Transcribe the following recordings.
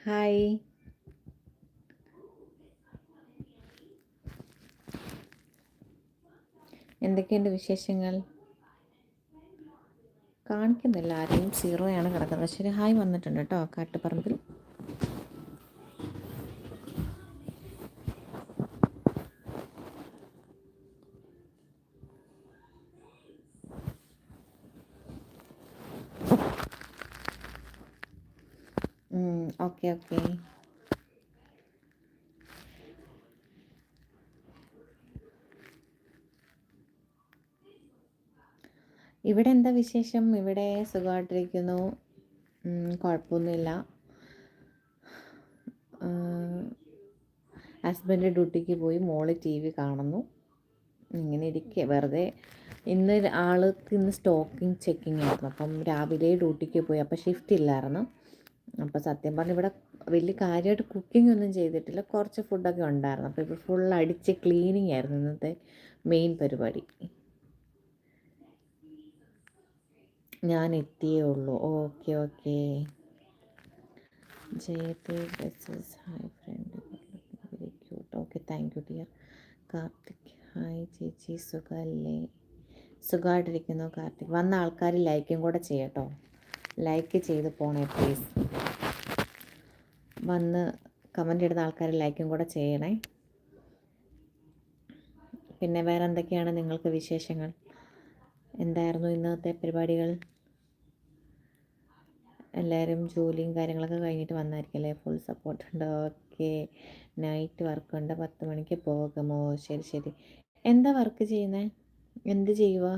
Hi എന്തൊക്കെയുണ്ട് വിശേഷങ്ങൾ? കാണിക്കുന്നില്ല. ആരെയും സീറോയാണ് കിടക്കുന്നത്. ശരി ഹായ് വന്നിട്ടുണ്ട് കേട്ടോ കാട്ടുപറമ്പിൽ ഓക്കെ ഓക്കെ ഇവിടെ എന്താ വിശേഷം? ഇവിടെ സുഖമായിട്ടിരിക്കുന്നു. കുഴപ്പമൊന്നുമില്ല. ഹസ്ബൻഡ് ഡ്യൂട്ടിക്ക് പോയി മോൾ ടി വി കാണുന്നു. ഇങ്ങനെ ഇരിക്കുക വെറുതെ ഇന്ന് ആൾക്ക് ഇന്ന് സ്റ്റോക്കിംഗ് ചെക്കിംഗ് ആയിരുന്നു. അപ്പം രാവിലെ ഡ്യൂട്ടിക്ക് പോയി. അപ്പോൾ ഷിഫ്റ്റ് ഇല്ലായിരുന്നു. അപ്പോൾ സത്യം പറഞ്ഞാൽ ഇവിടെ വലിയ കാര്യമായിട്ട് കുക്കിംഗ് ഒന്നും ചെയ്തിട്ടില്ല. കുറച്ച് ഫുഡൊക്കെ ഉണ്ടായിരുന്നു. അപ്പോൾ ഇപ്പോൾ ഫുൾ അടിച്ച് ക്ലീനിങ് ആയിരുന്നു ഇന്നത്തെ മെയിൻ പരിപാടി. ഞാൻ എത്തിയേ ഉള്ളൂ. Okay okay. Buses hi friend. Very cute okay thank you dear. Karthik. Hi ചേച്ചി. സുഖമല്ലേ സുഖമായിട്ടിരിക്കുന്നു കാർത്തിക്. വന്ന ആൾക്കാർ ലൈക്കും കൂടെ ചെയ്യട്ടോ. ലൈക്ക് ചെയ്ത് പോണേ പ്ലീസ് വന്ന് കമന്റ് ഇടുന്ന ആൾക്കാർ ലൈക്കും കൂടെ ചെയ്യണേ. പിന്നെ വേറെ എന്തൊക്കെയാണ് നിങ്ങൾക്ക് വിശേഷങ്ങൾ? എന്തായിരുന്നു ഇന്നത്തെ പരിപാടികൾ? എല്ലാവരും ജോലിയും കാര്യങ്ങളൊക്കെ കഴിഞ്ഞിട്ട് വന്നായിരിക്കും അല്ലേ ഫുൾ സപ്പോർട്ട് ഉണ്ട്. ഓക്കെ നൈറ്റ് വർക്ക് ഉണ്ട്. പത്ത് മണിക്ക് പോകുമോ? ശരി ശരി. എന്താ വർക്ക് ചെയ്യുന്നത് എന്ത് ചെയ്യുക?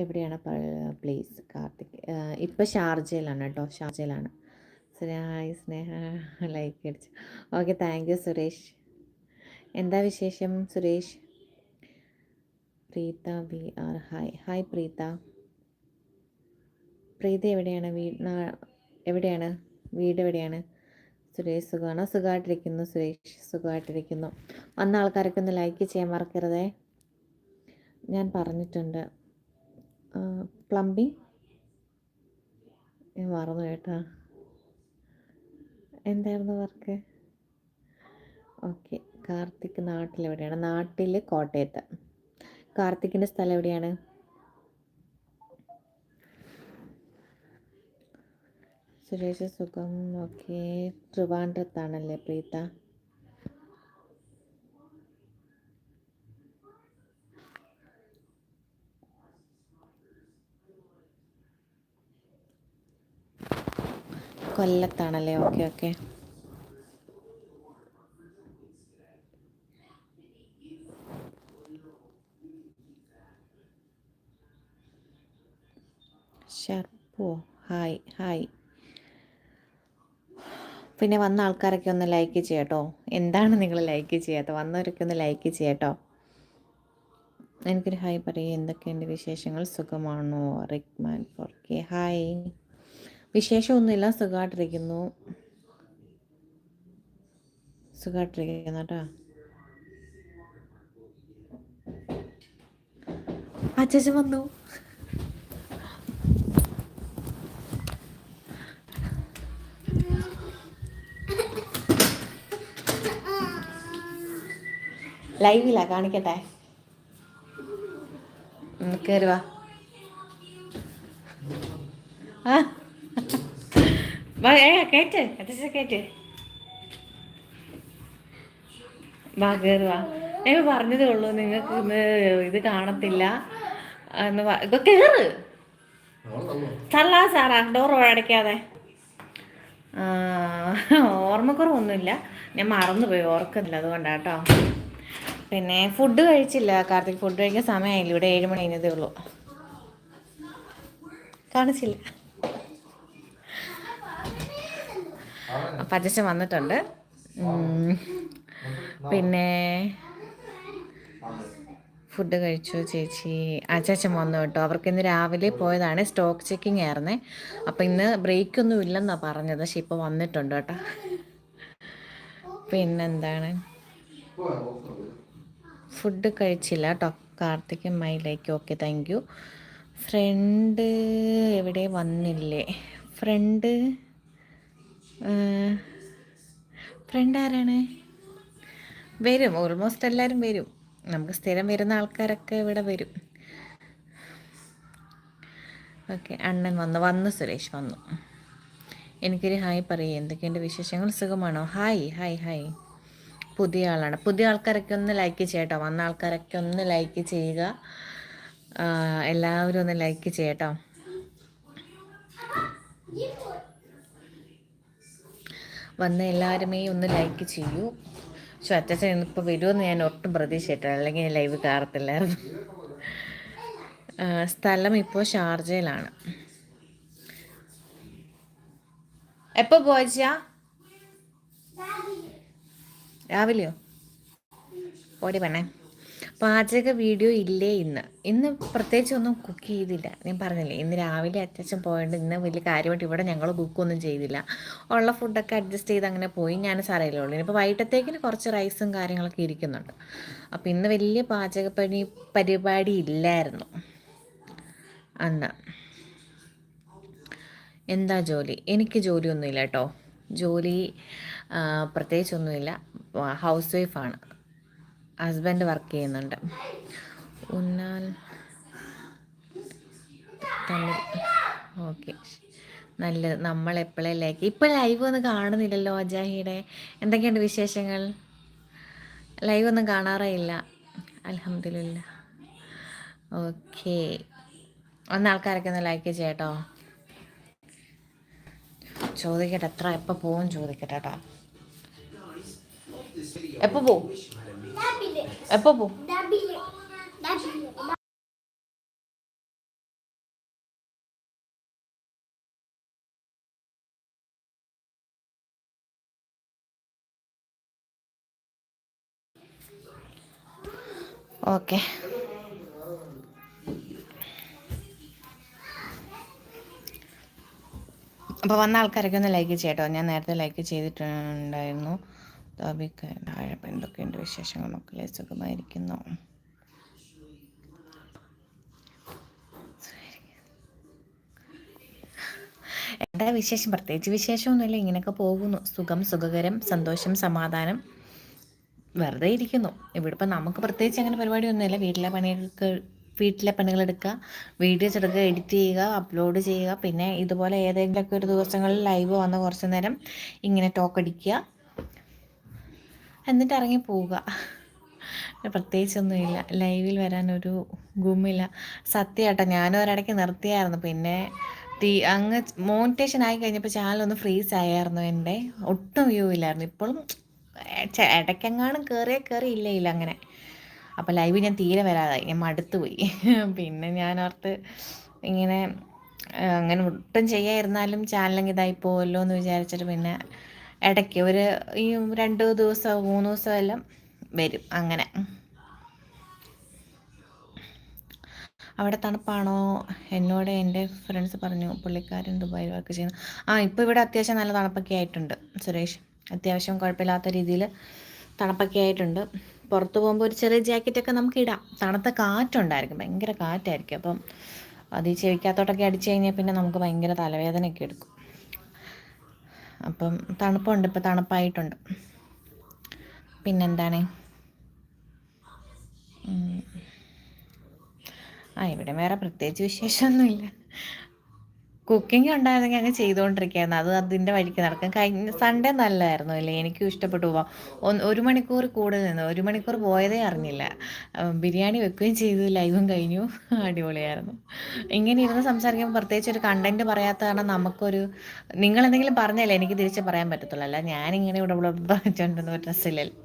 എവിടെയാണ് പ്ലേസ് കാർത്തിക്. ഇപ്പം ഷാർജയിലാണ് കേട്ടോ. ഷാർജയിലാണ്. ഹായ് സ്നേഹ. ലൈക്ക് അടിച്ചു. Okay thank you Suresh. എന്താ വിശേഷം Suresh? Preetha B R hi hi Preetha. Preetha എവിടെയാണ്? വീട് എവിടെയാണ്? വീട് എവിടെയാണ്? സുരേഷ് സുഖമാണോ? സുഖമായിട്ടിരിക്കുന്നു സുരേഷ് സുഖമായിട്ടിരിക്കുന്നു. വന്ന ആൾക്കാരൊക്കെ ഒന്ന് ലൈക്ക് ചെയ്യാൻ മറക്കരുതേ. ഞാൻ പറഞ്ഞിട്ടുണ്ട്. പ്ലംബിങ് ഞാൻ മറന്നു കേട്ടോ. എന്തായിരുന്നു വർക്ക് ഓക്കെ കാർത്തിക് നാട്ടിൽ എവിടെയാണ് നാട്ടിൽ കോട്ടയത്ത്. കാർത്തിക്കിന്റെ സ്ഥലം എവിടെയാണ്? സുരേഷ് സുഖം. ഓക്കെ. ട്രിവാൻഡ്രത്താണല്ലേ പ്രീത? കൊല്ലത്താണല്ലേ? ഓക്കെ ഓക്കെ ഷർപ്പോ ഹായ് ഹായ് പിന്നെ വന്ന ആൾക്കാരൊക്കെ ഒന്ന് ലൈക്ക് ചെയ്യട്ടോ. എന്താണ് നിങ്ങൾ ലൈക്ക് ചെയ്യാത്ത വന്നവരൊക്കെ ഒന്ന് ലൈക്ക് ചെയ്യട്ടോ. എനിക്കൊരു ഹായ് പറയൂ. എന്തൊക്കെയുണ്ട് വിശേഷങ്ങൾ? സുഖമാണോ? റിക്മാൻ ഫോർ കെ ഹായ് വിശേഷമൊന്നുമില്ല. സുഖമായിട്ടിരിക്കുന്നു. സുഖമായിട്ടിരിക്കുന്നു കേട്ടോ. അച്ഛൻ വന്നു. ലൈവില്ല കാണിക്കട്ടെ? കയറുവാ ആ. വാ കേറ്റ് അത്യാവശ്യം കേറ്റ്. വാ കയറി വാ. ഞാൻ പറഞ്ഞതേ ഉള്ളൂ നിങ്ങൾക്ക് ഇന്ന് ഇത് കാണത്തില്ല. എന്ന് കേറ്. തള്ളാ സാറാ ഡോർ അടയ്ക്കാതെ. ഓർമ്മക്കുറവൊന്നുമില്ല. ഞാൻ മറന്നുപോയി ഓർക്കുന്നില്ല അതുകൊണ്ടാട്ടോ. പിന്നെ ഫുഡ് കഴിച്ചില്ല. കാർത്തിക് ഫുഡ് കഴിക്കാൻ സമയമായില്ല ഇവിടെ ഏഴ് മണി കഴിഞ്ഞതേ ഉള്ളൂ. കാണിച്ചില്ല. അച്ഛൻ വന്നിട്ടുണ്ട്. പിന്നെ ഫുഡ് കഴിച്ചു ചേച്ചി. അച്ചാച്ചൻ വന്നു കേട്ടോ. അവർക്ക് ഇന്ന് രാവിലെ പോയതാണ്. സ്റ്റോക്ക് ചെക്കിംഗ് ആയിരുന്നേ. അപ്പം ഇന്ന് ബ്രേക്ക് ഒന്നും ഇല്ലെന്നാണ് പറഞ്ഞത്. പക്ഷെ ഇപ്പോൾ വന്നിട്ടുണ്ട് കേട്ടോ. പിന്നെന്താണ്? ഫുഡ് കഴിച്ചില്ല കേട്ടോ കാർത്തിക് മൈലേക്ക് ഓക്കെ താങ്ക് യു ഫ്രണ്ട് എവിടെ വന്നില്ലേ? ഫ്രണ്ട് ഫ്രണ്ട് ആരാണ്? വരും ഓൾമോസ്റ്റ് എല്ലാവരും വരും. നമുക്ക് സ്ഥിരം വരുന്ന ആൾക്കാരൊക്കെ ഇവിടെ വരും. ഓക്കെ അണ്ണൻ വന്നു വന്നു സുരേഷ് വന്നു. എനിക്കൊരു ഹായ് പറയൂ എന്തൊക്കെയുണ്ട് വിശേഷങ്ങൾ? സുഖമാണോ? ഹായ് ഹായ് ഹായ് പുതിയ ആളാണ്. പുതിയ ആൾക്കാരൊക്കെ ഒന്ന് ലൈക്ക് ചെയ്യട്ടോ. വന്ന ആൾക്കാരൊക്കെ ഒന്ന് ലൈക്ക് ചെയ്യുക. എല്ലാവരും ഒന്ന് ലൈക്ക് ചെയ്യട്ടോ. വന്ന എല്ലാവരുമേ ഒന്ന് ലൈക്ക് ചെയ്യൂ. പക്ഷെ അച്ഛൻ ഇപ്പോൾ വരുമെന്ന് ഞാൻ ഒട്ടും പ്രതീക്ഷിച്ചിട്ടില്ല. അല്ലെങ്കിൽ ഞാൻ ലൈവ് കയറത്തില്ലായിരുന്നു സ്ഥലം ഇപ്പോൾ ഷാർജയിലാണ്. എപ്പോൾ പോയച്ചാ രാവിലെയോ? ഓടി പെണ്ണേ. പാചക വീഡിയോ ഇല്ലേ ഇന്ന്? ഇന്ന് പ്രത്യേകിച്ച് ഒന്നും കുക്ക് ചെയ്തില്ല. ഞാൻ പറഞ്ഞില്ലേ ഇന്ന് രാവിലെ അത്യാവശ്യം പോയിട്ട് ഇന്ന് വലിയ കാര്യമായിട്ട് ഇവിടെ ഞങ്ങൾ കുക്കൊന്നും ചെയ്തില്ല. ഉള്ള ഫുഡൊക്കെ അഡ്ജസ്റ്റ് ചെയ്ത് അങ്ങനെ പോയി ഞാൻ സാറയില്ലേ ഉള്ളൂ ഇനിയിപ്പോൾ വൈകിട്ടത്തേക്കിന് കുറച്ച് റൈസും കാര്യങ്ങളൊക്കെ ഇരിക്കുന്നുണ്ട്. അപ്പോൾ ഇന്ന് വലിയ പാചക പണി പരിപാടി ഇല്ലായിരുന്നു. അന്ന്. എന്താ ജോലി? എനിക്ക് ജോലിയൊന്നുമില്ല കേട്ടോ. ജോലി പ്രത്യേകിച്ചൊന്നുമില്ല. ഹൗസ് വൈഫാണ് ഹസ്ബൻഡ് വർക്ക് ചെയ്യുന്നുണ്ട്. ഉന്നാൽ തമിഴ് ഓക്കെ. നല്ലത് നമ്മൾ എപ്പോഴേ ലൈക്ക് ലൈവ് ഒന്നും കാണുന്നില്ലല്ലോ അജാഹിയുടെ. എന്തൊക്കെയുണ്ട് വിശേഷങ്ങൾ? ലൈവ് ഒന്നും കാണാറേ ഇല്ല. അലഹമില്ല ഓക്കെ. ഒന്ന് ആൾക്കാരൊക്കെ ഒന്ന് ലൈക്ക് ചെയ്യട്ടോ. ചോദിക്കട്ടെ എത്ര എപ്പോൾ പോവും ചോദിക്കട്ടെ കേട്ടോ എപ്പോൾ പോവും എപ്പോൾ പോവും ഓക്കെ. അപ്പോൾ വന്ന ആൾക്കാരൊക്കെ ഒന്ന് ലൈക്ക് ചെയ്യട്ടോ. ഞാൻ നേരത്തെ ലൈക്ക് ചെയ്തിട്ടുണ്ടായിരുന്നു. ഇപ്പം എന്തൊക്കെയുണ്ട് വിശേഷങ്ങൾ മക്കളെ സുഖമായിരിക്കുന്നു? എന്താ വിശേഷം? പ്രത്യേകിച്ച് വിശേഷമൊന്നുമില്ല. ഇങ്ങനെയൊക്കെ പോകുന്നു. സുഖം സുഖകരം സന്തോഷം സമാധാനം. വെറുതെ ഇരിക്കുന്നു. ഇവിടെ ഇപ്പം നമുക്ക് പ്രത്യേകിച്ച് അങ്ങനെ പരിപാടിയൊന്നുമില്ല. വീട്ടിലെ പണികൾക്ക് വീട്ടിലെ പണികളെടുക്കുക വീഡിയോസ് എടുക്കുക എഡിറ്റ് ചെയ്യുക അപ്ലോഡ് ചെയ്യുക. പിന്നെ ഇതുപോലെ ഏതെങ്കിലുമൊക്കെ ഒരു ദിവസങ്ങളിൽ ലൈവ് വന്ന് കുറച്ച് നേരം ഇങ്ങനെ ടോക്ക് അടിക്കുക. എന്നിട്ട് ഇറങ്ങി പോവുക. പ്രത്യേകിച്ചൊന്നുമില്ല. ലൈവിൽ വരാനൊരു ഗുമില്ല. സത്യമാട്ടോ ഞാനും ഒരിടയ്ക്ക് നിർത്തിയായിരുന്നു. പിന്നെ തീ അങ്ങ് മോണിറ്റേഷൻ ആയി കഴിഞ്ഞപ്പോൾ ചാനലൊന്ന് ഫ്രീസ് ആയായിരുന്നു എന്റെ. ഒട്ടും വ്യൂ ഇല്ലായിരുന്നു. ഇപ്പോഴും ഇടയ്ക്കെങ്ങാനും കയറിയേ കയറി ഇല്ല ഇല്ല അങ്ങനെ. അപ്പോൾ ലൈവ് ഞാൻ തീരെ വരാതായി. ഞാൻ മടുത്തു പോയി. പിന്നെ ഞാൻ ഓർത്ത് ഇങ്ങനെ അങ്ങനെ ഒട്ടും ചെയ്യാതിരുന്നാലും ചാനലെങ്കിൽ ഇതായി പോവല്ലോ എന്ന് വിചാരിച്ചിട്ട് പിന്നെ ഇടയ്ക്ക് ഒരു ഈ രണ്ട് ദിവസം മൂന്ന് ദിവസം എല്ലാം വരും അങ്ങനെ. അവിടെ തണുപ്പാണോ? എന്നോട് എന്റെ ഫ്രണ്ട്സ് പറഞ്ഞു പുള്ളിക്കാരൻ ദുബായിൽ വർക്ക് ചെയ്യുന്നു. ആ ഇപ്പോൾ ഇവിടെ അത്യാവശ്യം നല്ല തണുപ്പൊക്കെ ആയിട്ടുണ്ട് സുരേഷ്. അത്യാവശ്യം കുഴപ്പമില്ലാത്ത രീതിയിൽ തണുപ്പൊക്കെ ആയിട്ടുണ്ട്. പുറത്ത് പോകുമ്പോൾ ഒരു ചെറിയ ജാക്കറ്റൊക്കെ നമുക്ക് ഇടാം. തണുത്ത കാറ്റുണ്ടായിരിക്കും. ഭയങ്കര കാറ്റായിരിക്കും. അപ്പം അത് ഈ ചെവിക്കകത്തോട്ടൊക്കെ അടിച്ചു കഴിഞ്ഞാൽ പിന്നെ നമുക്ക് ഭയങ്കര തലവേദനയൊക്കെ എടുക്കും. അപ്പം തണുപ്പുണ്ട്. ഇപ്പം തണുപ്പായിട്ടുണ്ട്. പിന്നെന്താണ്. ആ ഇവിടെ വേറെ പ്രത്യേകിച്ച് വിശേഷമൊന്നുമില്ല. കുക്കിംഗ് ഉണ്ടായിരുന്നെങ്കിൽ അങ്ങ് ചെയ്തുകൊണ്ടിരിക്കുകയായിരുന്നു അത് അതിന്റെ വഴിക്ക് നടക്കും. കഴിഞ്ഞ സൺഡേ നല്ലതായിരുന്നു അല്ലേ? എനിക്കും ഇഷ്ടപ്പെട്ടു. പോവാം ഒരു മണിക്കൂർ കൂടുതൽ നിന്ന് ഒരു മണിക്കൂർ പോയതേ അറിഞ്ഞില്ല. ബിരിയാണി വെക്കുകയും ചെയ്തു. ലൈവും കഴിഞ്ഞു. അടിപൊളിയായിരുന്നു. ഇങ്ങനെ ഇരുന്ന് സംസാരിക്കുമ്പോൾ പ്രത്യേകിച്ച് ഒരു കണ്ടന്റ് പറയാത്ത കാരണം നമുക്കൊരു നിങ്ങൾ എന്തെങ്കിലും പറഞ്ഞല്ലേ? എനിക്ക് തിരിച്ച് പറയാൻ പറ്റത്തുള്ളൂ. അല്ല ഞാനിങ്ങനെ ഇവിടെ ഇവിടെ പറഞ്ഞിട്ടുണ്ടെന്ന് ഡ്രസ്സില്ലല്ലോ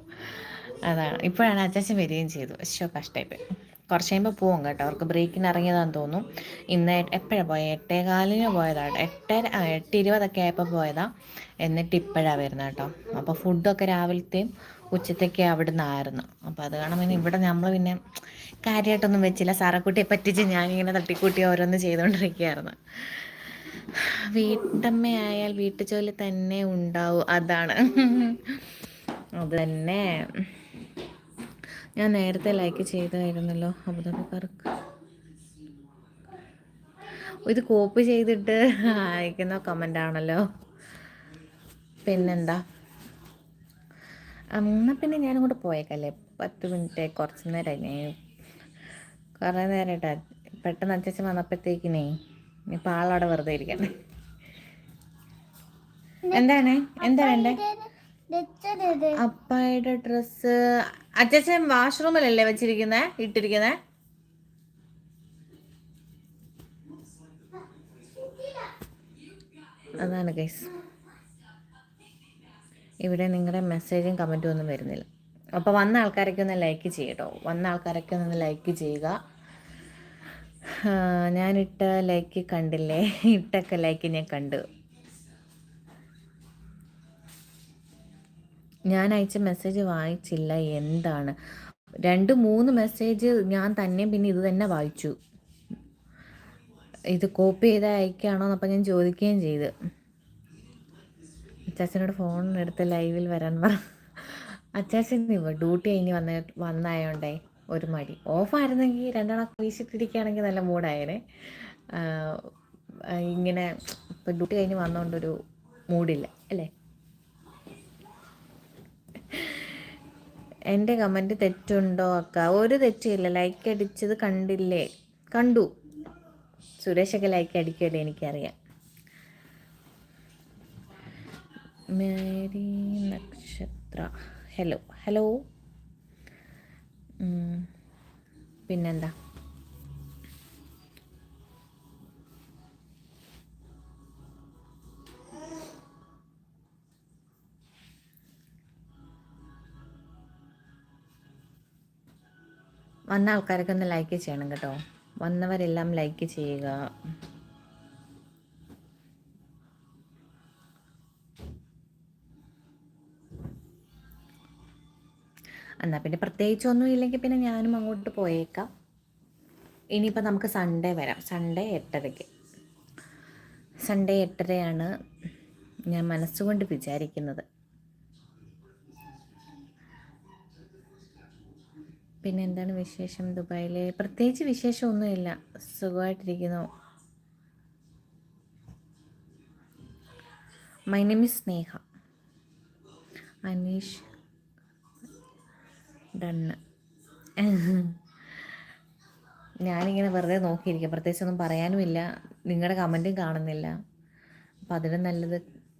അതാണ്. ഇപ്പോഴാണ് അച്ചാച്ചൻ വരികയും ചെയ്തു. ശോ കഷ്ടമായിപ്പോയി കുറച്ച് കഴിയുമ്പോൾ പോവും കേട്ടോ. അവർക്ക് ബ്രേക്കിന് ഇറങ്ങിയതാന്ന് തോന്നും. ഇന്ന് എപ്പോഴാണ് പോയത് എട്ടേ കാലിന് പോയതാണ് എട്ടര എട്ട് ഇരുപതൊക്കെ ആയപ്പോൾ പോയതാണ് എന്നിട്ട് ഇപ്പോഴാണ് വരുന്നത് കേട്ടോ. അപ്പോൾ ഫുഡൊക്കെ രാവിലത്തെയും ഉച്ചത്തേക്ക് അവിടെ നിന്നായിരുന്നു അപ്പോൾ അത് കാരണം പിന്നെ ഇവിടെ നമ്മൾ പിന്നെ കാര്യമായിട്ടൊന്നും വെച്ചില്ല. സാറക്കുട്ടിയെ പറ്റിച്ച് ഞാനിങ്ങനെ തട്ടിക്കൂട്ടി ഓരോന്ന് ചെയ്തുകൊണ്ടിരിക്കുകയായിരുന്നു വീട്ടമ്മയായാൽ വീട്ടുജോലി തന്നെ ഉണ്ടാവും. അതാണ്. അത് തന്നെ. ഞാൻ നേരത്തെ ലൈക്ക് ചെയ്തായിരുന്നല്ലോ. അബുദാബിക്കാർക്ക് ഇത് കോപ്പി ചെയ്തിട്ട് അയക്കുന്ന കമന്റ് ആണല്ലോ. പിന്നെന്താ? എന്നാൽ പിന്നെ ഞാനും കൂടെ പോയേക്കല്ലേ. പത്ത് മിനിറ്റ് കുറച്ച് നേരമായി കുറേ നേരമായിട്ടാ പെട്ടെന്ന് അച്ഛൻ വന്നപ്പോഴത്തേക്കിനേ ഇപ്പം ആളവിടെ വെറുതെ ഇരിക്കണ്ടേ. എന്താണ്? എന്താ വേണ്ടേ? അപ്പായുടെ ഡ്രസ്സ്. അച്ഛൻ വാഷ്റൂമിലല്ലേ വെച്ചിരിക്കുന്നേ? ഇട്ടിരിക്കുന്നേ? അതാണ് കേസ് ഇവിടെ നിങ്ങളുടെ മെസ്സേജും കമന്റും ഒന്നും വരുന്നില്ല. അപ്പോൾ വന്ന ആൾക്കാരൊക്കെ ഒന്ന് ലൈക്ക് ചെയ്യട്ടോ. വന്ന ആൾക്കാരൊക്കെ ഒന്ന് ലൈക്ക് ചെയ്യുക. ഞാനിട്ട ലൈക്ക് കണ്ടില്ലേ? ഇട്ടൊക്കെ ലൈക്ക് ഞാൻ കണ്ടു. ഞാൻ അയച്ച മെസ്സേജ് വായിച്ചില്ല. എന്താണ്? രണ്ട് മൂന്ന് മെസ്സേജ് ഞാൻ തന്നെ പിന്നെ ഇത് തന്നെ വായിച്ചു. ഇത് കോപ്പി ചെയ്ത് അയക്കുകയാണോ എന്നപ്പം ഞാൻ ചോദിക്കുകയും ചെയ്ത്. അച്ചാച്ചനോട് ഫോൺ എടുത്ത് ലൈവിൽ വരാൻ പറ. അച്ചാച്ചൻ ഡ്യൂട്ടി കഴിഞ്ഞ് വന്ന വന്നായോണ്ടേ ഒരു മടി. ഓഫായിരുന്നെങ്കിൽ രണ്ടാളെ വീശിട്ടിരിക്കുകയാണെങ്കിൽ നല്ല മൂഡായേനെ. ഇങ്ങനെ ഇപ്പം ഡ്യൂട്ടി കഴിഞ്ഞ് വന്നതുകൊണ്ടൊരു മൂഡില്ല അല്ലേ? എന്റെ കമന്റ് തെറ്റുണ്ടോ അക്ക? ഒരു തെറ്റില്ല ലൈക്ക് അടിച്ചത് കണ്ടില്ലേ? കണ്ടു. സുരേഷൊക്കെ ലൈക്ക് അടിക്കട്ടെ എനിക്കറിയാം. മേരി നക്ഷത്ര. ഹലോ ഹലോ പിന്നെന്താ? വന്ന ആൾക്കാരൊക്കെ ഒന്ന് ലൈക്ക് ചെയ്യണം കേട്ടോ. വന്നവരെല്ലാം ലൈക്ക് ചെയ്യുക. എന്നാൽ പിന്നെ പ്രത്യേകിച്ചൊന്നും ഇല്ലെങ്കിൽ പിന്നെ ഞാനും അങ്ങോട്ട് പോയേക്കാം. ഇനിയിപ്പോൾ നമുക്ക് സൺഡേ വരാം. സൺഡേ എട്ടരയ്ക്ക്. സൺഡേ എട്ടരയാണ് ഞാൻ മനസ്സുകൊണ്ട് വിചാരിക്കുന്നത്. പിന്നെ എന്താണ് വിശേഷം ദുബായിൽ പ്രത്യേകിച്ച് വിശേഷമൊന്നുമില്ല. സുഖമായിട്ടിരിക്കുന്നു. My name Sneha Aneesh done. ഞാനിങ്ങനെ വെറുതെ നോക്കിയിരിക്കുക പ്രത്യേകിച്ചൊന്നും പറയാനുമില്ല. നിങ്ങളുടെ കമന്റും കാണുന്നില്ല. അപ്പം അതിന് നല്ലത്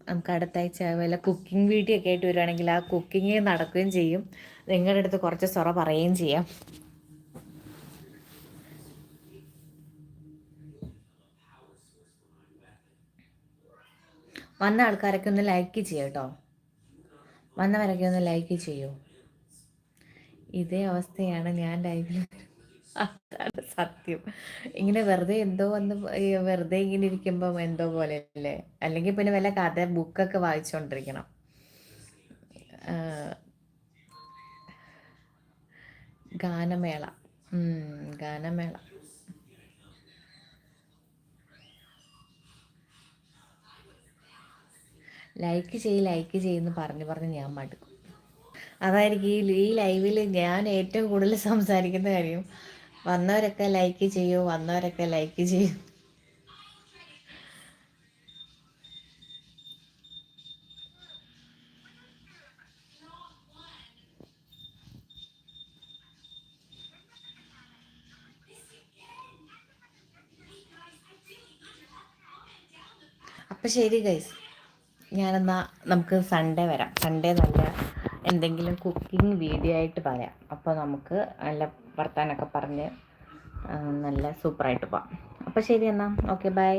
നമുക്ക് അടുത്താഴ്ച വല്ല കുക്കിംഗ് വീഡിയോ ഒക്കെ ആയിട്ട് വരുവാണെങ്കിൽ ആ കുക്കിംഗ് നടക്കുകയും ചെയ്യും. നിങ്ങളുടെ അടുത്ത് കുറച്ച് സൊറ പറയുകയും ചെയ്യാം. വന്ന ആൾക്കാരൊക്കെ ഒന്ന് ലൈക്ക് ചെയ്യാം കേട്ടോ വന്നവരൊക്കെ ഒന്ന് ലൈക്ക് ചെയ്യൂ. ഇതേ അവസ്ഥയാണ് ഞാൻ ലൈവിൽ സത്യം. ഇങ്ങനെ വെറുതെ എന്തോ വന്ന് വെറുതെ ഇങ്ങനെ ഇരിക്കുമ്പോൾ എന്തോ പോലെ അല്ലേ? അല്ലെങ്കിൽ പിന്നെ വല്ല കഥ ബുക്കൊക്കെ വായിച്ചുകൊണ്ടിരിക്കണം ഗാനമേള. ഗാനമേള. ലൈക്ക് ചെയ്യ് ലൈക്ക് ചെയ്യുന്നു പറഞ്ഞ് പറഞ്ഞ് ഞാൻ മടുക്കും. അതായിരിക്കും ഈ ലൈവിൽ ഞാൻ ഏറ്റവും കൂടുതൽ സംസാരിക്കുന്ന കാര്യം. വന്നവരൊക്കെ ലൈക്ക് ചെയ്യൂ വന്നവരൊക്കെ ലൈക്ക് ചെയ്യൂ. അപ്പം ശരി ഗൈസ് ഞാനെന്നാൽ നമുക്ക് സൺഡേ വരാം. സൺഡേ നല്ല എന്തെങ്കിലും കുക്കിംഗ് വീഡിയോ ആയിട്ട് പറയാം. അപ്പോൾ നമുക്ക് നല്ല വർത്താനൊക്കെ പറഞ്ഞ് നല്ല സൂപ്പറായിട്ട് പോവാം. അപ്പോൾ ശരി എന്നാൽ ഓക്കെ ബൈ